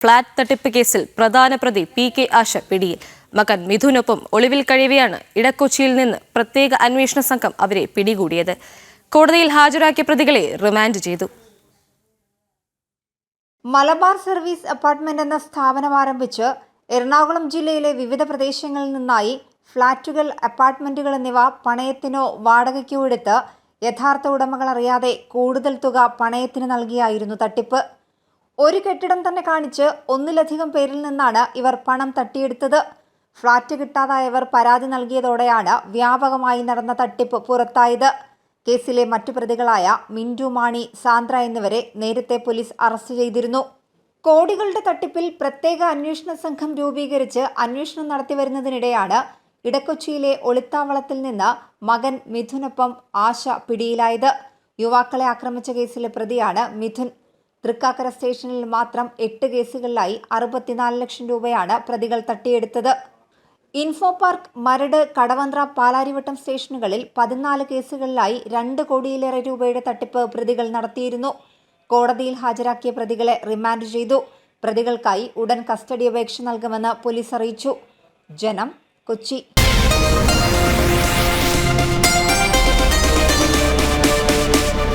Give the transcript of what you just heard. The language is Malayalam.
ഫ്ളാറ്റ് തട്ടിപ്പ് കേസിൽ പ്രധാന പ്രതി പി കെ ആശ പിടിയിൽ. മകൻ മിഥുനൊപ്പം ഒളിവിൽ കഴിയവെയാണ് ഇടക്കൊച്ചിയിൽ നിന്ന് പ്രത്യേക അന്വേഷണ സംഘം അവരെ പിടികൂടിയത്. കോടതിയിൽ ഹാജരാക്കിയ പ്രതികളെ റിമാൻഡ് ചെയ്തു. മലബാർ സർവീസ് അപ്പാർട്ട്മെന്റ് എന്ന സ്ഥാപനം ആരംഭിച്ച് എറണാകുളം ജില്ലയിലെ വിവിധ പ്രദേശങ്ങളിൽ നിന്നായി ഫ്ളാറ്റുകൾ അപ്പാർട്ട്മെന്റുകൾ എന്നിവ പണയത്തിനോ വാടകയ്ക്കോ എടുത്ത് യഥാർത്ഥ ഉടമകൾ അറിയാതെ കൂടുതൽ തുക പണയത്തിന് നൽകിയായിരുന്നു തട്ടിപ്പ്. ഒരു കെട്ടിടം തന്നെ കാണിച്ച് ഒന്നിലധികം പേരിൽ നിന്നാണ് ഇവർ പണം തട്ടിയെടുത്തത്. ഫ്ളാറ്റ് കിട്ടാതായവർ പരാതി നൽകിയതോടെയാണ് വ്യാപകമായി നടന്ന തട്ടിപ്പ് പുറത്തായത്. കേസിലെ മറ്റു പ്രതികളായ മിന്റു മാണി സാന്ദ്ര എന്നിവരെ നേരത്തെ പോലീസ് അറസ്റ്റ് ചെയ്തിരുന്നു. കോടികളുടെ തട്ടിപ്പിൽ പ്രത്യേക അന്വേഷണ സംഘം രൂപീകരിച്ച് അന്വേഷണം നടത്തിവരുന്നതിനിടെയാണ് ഇടക്കൊച്ചിയിലെ ഒളിത്താവളത്തിൽ നിന്ന് മകൻ മിഥുനൊപ്പം ആശ പിടിയിലായത്. യുവാക്കളെ ആക്രമിച്ച കേസിലെ പ്രതിയാണ് മിഥുൻ. തൃക്കാക്കര സ്റ്റേഷനിൽ മാത്രം എട്ട് കേസുകളിലായി അറുപത്തിനാല് ലക്ഷം രൂപയാണ് പ്രതികൾ തട്ടിയെടുത്തത്. ഇൻഫോ പാർക്ക് മരട് കടവന്ത്ര പാലാരിവട്ടം സ്റ്റേഷനുകളിൽ പതിനാല് കേസുകളിലായി രണ്ട് കോടിയിലേറെ രൂപയുടെ തട്ടിപ്പ് പ്രതികൾ നടത്തിയിരുന്നു. കോടതിയിൽ ഹാജരാക്കിയ പ്രതികളെ റിമാൻഡ് ചെയ്തു. പ്രതികൾക്കായി ഉടൻ കസ്റ്റഡി അപേക്ഷ നൽകുമെന്ന് പോലീസ് അറിയിച്ചു. ജനം കൊച്ചി.